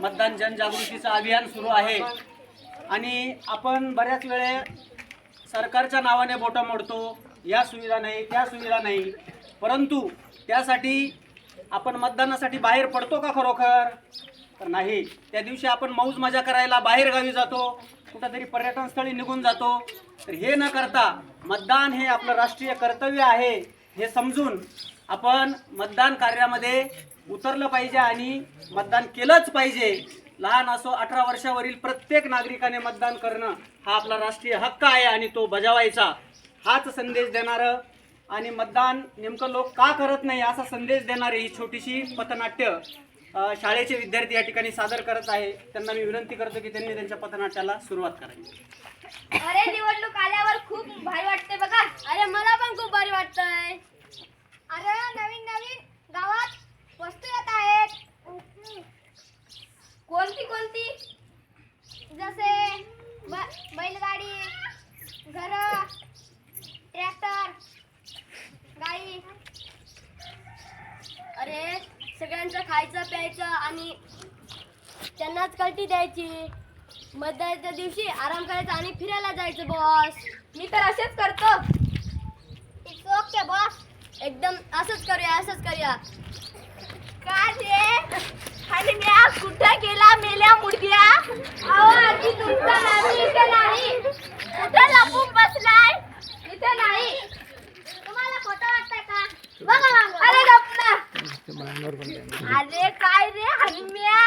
मतदान जनजागृतीचं अभियान सुरू आहे. आणि आपण बऱ्याच वेळे सरकारच्या नावाने बोटं मोडतो. या सुविधा नाही त्या सुविधा नाही. परंतु त्यासाठी आपण मतदानासाठी बाहेर पडतो का खरोखर? तर नाही. त्या दिवशी आपण मौज मजा करायला बाहेर गावी जातो. कुठंतरी पर्यटनस्थळी निघून जातो. तर हे न करता मतदान हे आपलं राष्ट्रीय कर्तव्य आहे. हे समजून आपण मतदान कार्यामध्ये उतरलं पाहिजे आणि मतदान केलंच पाहिजे. लहान असो अठरा वर्षावरील प्रत्येक नागरिकाने मतदान करणं हा आपला राष्ट्रीय हक्क आहे आणि तो बजावायचा. हाच संदेश देणारं आणि मतदान नेमकं लोक का करत नाही असा संदेश देणारी ही छोटीशी पथनाट्य शाळेचे विद्यार्थी या ठिकाणी सादर करत आहे. त्यांना मी विनंती करतो की त्यांनी त्यांच्या पथनाट्याला सुरुवात करावी. कोणती कोणती? जसे बैलगाडी घर ट्रॅक्टर गाडी. अरे सगळ्यांचं खायचं प्यायचं आणि त्यांनाच कल्टी द्यायची. मतदानाच्या दिवशी आराम करायचा आणि फिरायला जायचं बॉस मी तर असेच करतो. इट्स ओके बॉस एकदम असंच करूया असंच करूया. काय रे आणि मी आज कुठं गेला मेल्या मुडद्या अहो आजी तुमचा नाही इथे नाही कुठं लपून बसलाय इथे नाही तुम्हाला खोटं वाटतंय का बघा मागं. अरे गप ना अरे काय रे हनम्या?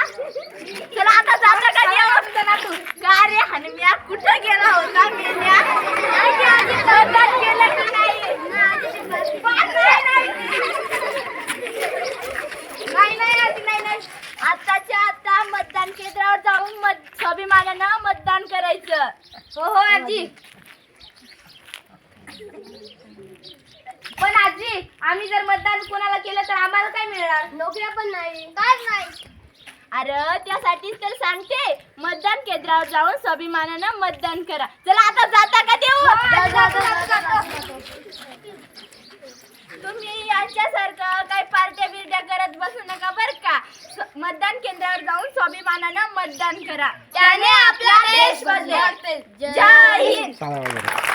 चला आता जाता का देवा ना तू का रे हनम्या? कुठं गेला होता मेल्या? आजी आजी मतदान केलं का नाही? पाच नाही, नाही. नाही आजी नाही नाही. आताच्या आता मतदान केंद्रावर जाऊन मत स्वाभिमानानं मतदान करायचं. हो हो आजी पण आजी आम्ही जर मतदान कोणाला केलं तर आम्हाला काय मिळणार? नोकऱ्या पण नाही. काय नाही? अरे त्यासाठीच तर सांगते. मतदान केंद्रावर जाऊन स्वाभिमानानं मतदान करा. चला आता जाता का देऊ? तुम्ही यांच्यासारखं काही पार्ट्या बिरट्या करत बसू नका बर का. मतदान केंद्रावर जाऊन स्वाभिमानानं मतदान करा. त्याने आपला देश बदलेल. जय हिंद.